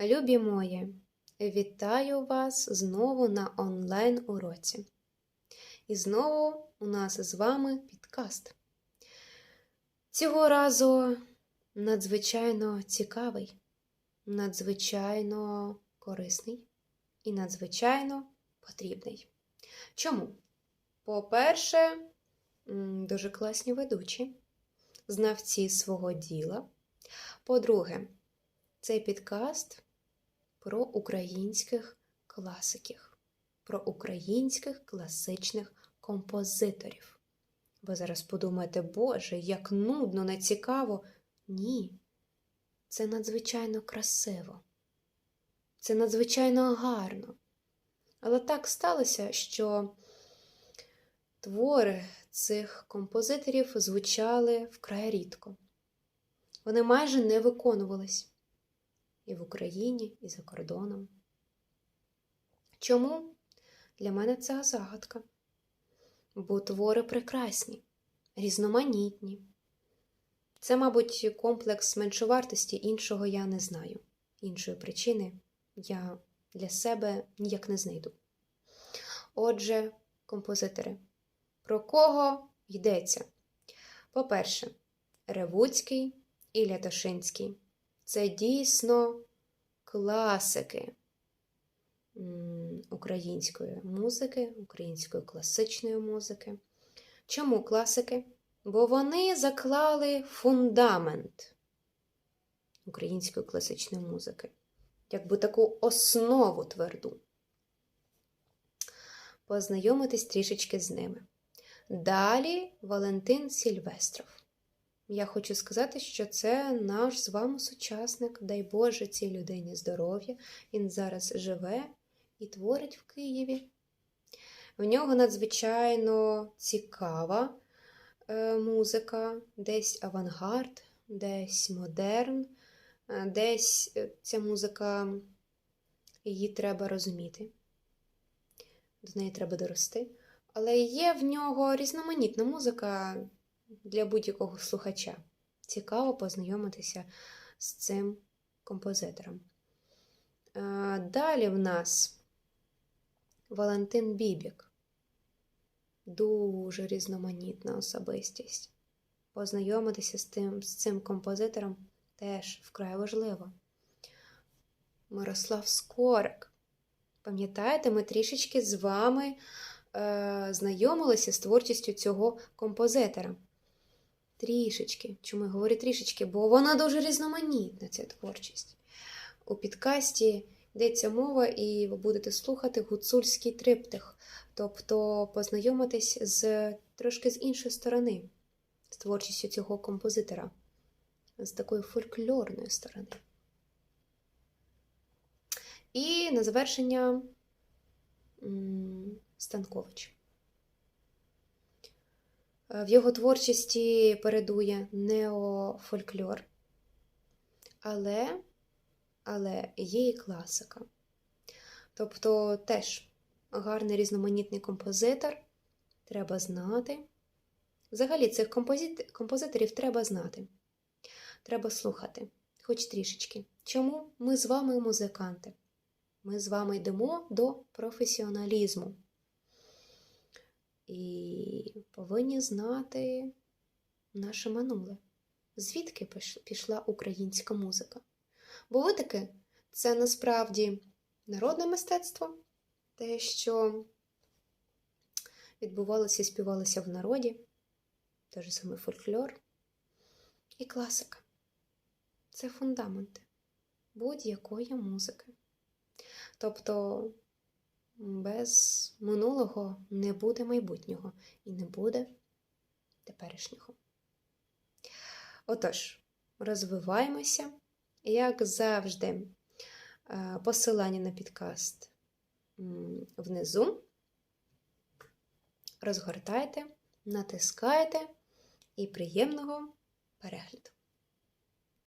Любі мої, вітаю вас знову на онлайн-уроці. І знову у нас з вами підкаст. Цього разу надзвичайно цікавий, надзвичайно корисний і надзвичайно потрібний. Чому? По-перше, дуже класні ведучі, знавці свого діла. По-друге, цей підкаст про українських класиків, про українських класичних композиторів. Ви зараз подумаєте, Боже, як нудно, нецікаво. Ні, це надзвичайно красиво, це надзвичайно гарно. Але так сталося, що твори цих композиторів звучали вкрай рідко. Вони майже не виконувались і в Україні, і за кордоном. Чому? Для мене це загадка. Бо твори прекрасні, різноманітні. Це, мабуть, комплекс меншовартості, іншого я не знаю. Іншої причини я для себе ніяк не знайду. Отже, композитори. Про кого йдеться? По-перше, Ревуцький і Лятошинський. Це дійсно класики української музики, української класичної музики. Чому класики? Бо вони заклали фундамент української класичної музики, якби таку основу тверду. Познайомитись трішечки з ними. Далі Валентин Сільвестров. Я хочу сказати, що це наш з вами сучасник. Дай Боже цій людині здоров'я. Він зараз живе і творить в Києві. В нього надзвичайно цікава е, музика, десь авангард, десь модерн, е, десь е, ця музика, її треба розуміти, до неї треба дорости. Але є в нього різноманітна музика для будь-якого слухача. Цікаво познайомитися з цим композитором. Е, Далі в нас Валентин Бібік. Дуже різноманітна особистість. Познайомитися з, тим, з цим композитором теж вкрай важливо. Мирослав Скорик. Пам'ятаєте, ми трішечки з вами е, знайомилися з творчістю цього композитора. Трішечки. Чому я говорю трішечки? Бо вона дуже різноманітна, ця творчість. У підкасті йдеться мова, і ви будете слухати гуцульський триптих, тобто познайомитись з трошки з іншої сторони, з творчістю цього композитора, з такої фольклорної сторони. І на завершення Станкович. В його творчості передує неофольклор, але, але є і класика. Тобто теж гарний різноманітний композитор, треба знати. Взагалі, цих композит... композиторів треба знати, треба слухати, хоч трішечки. Чому ми з вами музиканти? Ми з вами йдемо до професіоналізму. І повинні знати наше минуле, звідки пішла українська музика. Бо витики це насправді народне мистецтво, те, що відбувалося і співалося в народі, той же саме фольклор і класика. Це фундаменти будь-якої музики. Тобто без минулого не буде майбутнього і не буде теперішнього. Отож, розвиваємося, як завжди, посилання на підкаст внизу. Розгортайте, натискайте і приємного перегляду!